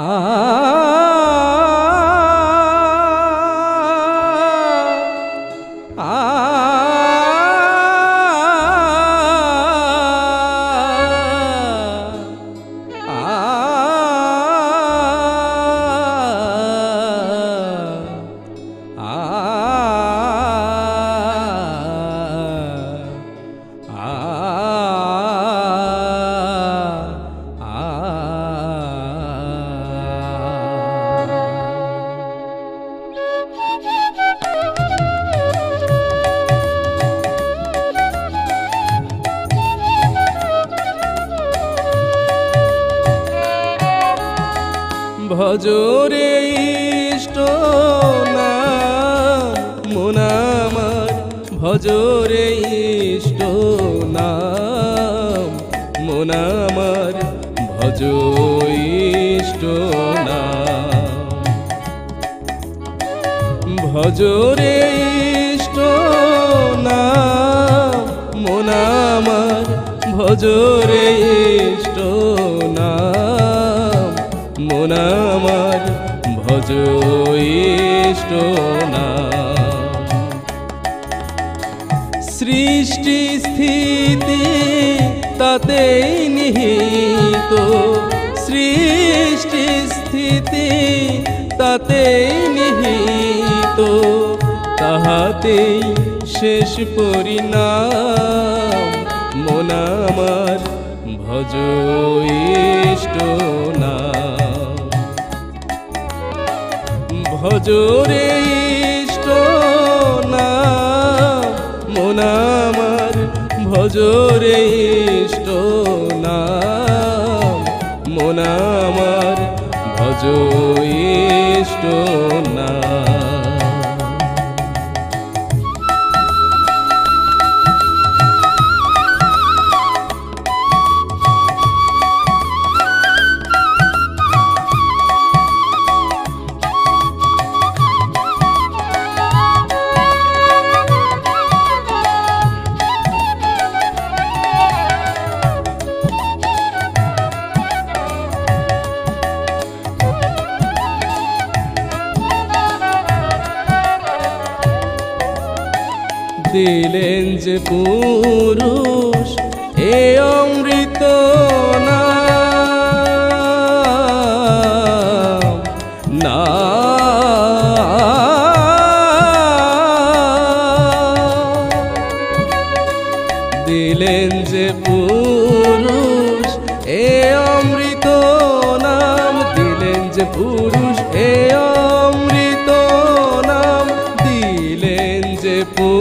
Ah. ভজরে ইষ্ট নাম মোনামার ভজরে ইষ্ট নাম মোনামার ভজ ইষ্ট নাম ভজরে ইষ্ট নাম মোনামার ভজরে ইষ্ট না মোনামার ইষ্ট নাম সৃষ্টি স্থিতি তাতেই নিহিত। সৃষ্টি স্থিতি তাতেই নিহিত। তাহাতেই শেষ পরিণাম। মোনামার ভজ ইষ্ট নাম ভজরে ইষ্ট নাম মোনামার ভজরে ইষ্ট না মোনামার ভজ ইষ্ট নাম দিলেন যে পুরুষ, এ অমৃত না। দিলেন যে পুরুষ, এ অমৃত নাম। দিলেন যে পুরুষ, এ অমৃত নাম। দিলেন যে পুরুষ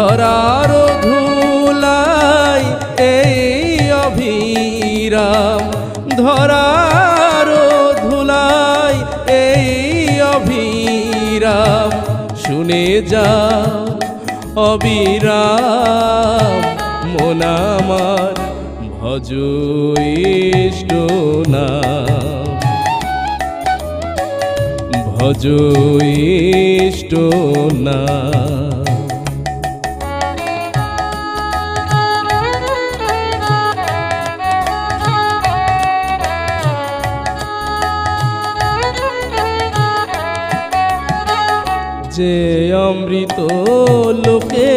ধরার ধুলাই, এই অভিরাম। ধরার ধুলাই, এই অভিরাম। শুনে যা, অবিরাম। মোনামার ভজ ইষ্ট নাম ভজ ইষ্ট নাম যে অমৃত লোকে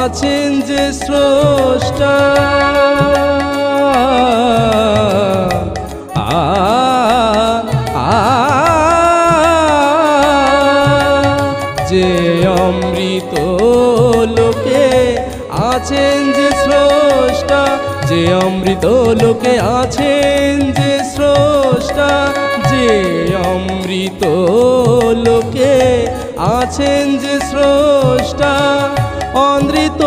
আছেন যে স্রষ্টা। যে অমৃত লোকে আছেন যে স্রষ্টা, যে অমৃত লোকে আছেন যে স্রষ্টা, যে অমৃত লোকে আছেন যে স্রষ্টা অমৃত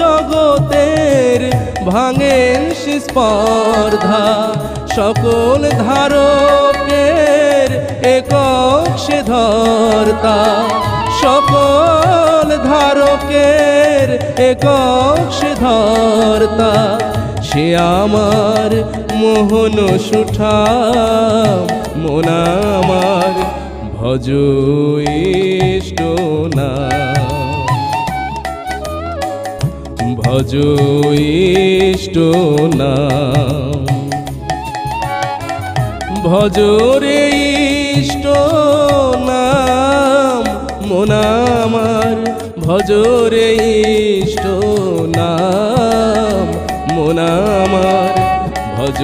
জগতের ভাঙেন স্পর্ধা। সকল ধারকের একক সে ধর্তা। সকল ধারকের একক সে ধর্তা। সে আমার মোহন সুঠা মন আমার ভজ ইষ্ট নাম ভজ ইষ্ট নাম ভজরে ইষ্ট নাম মোনামার ভজরে ইষ্ট নাম মোনামার ভজ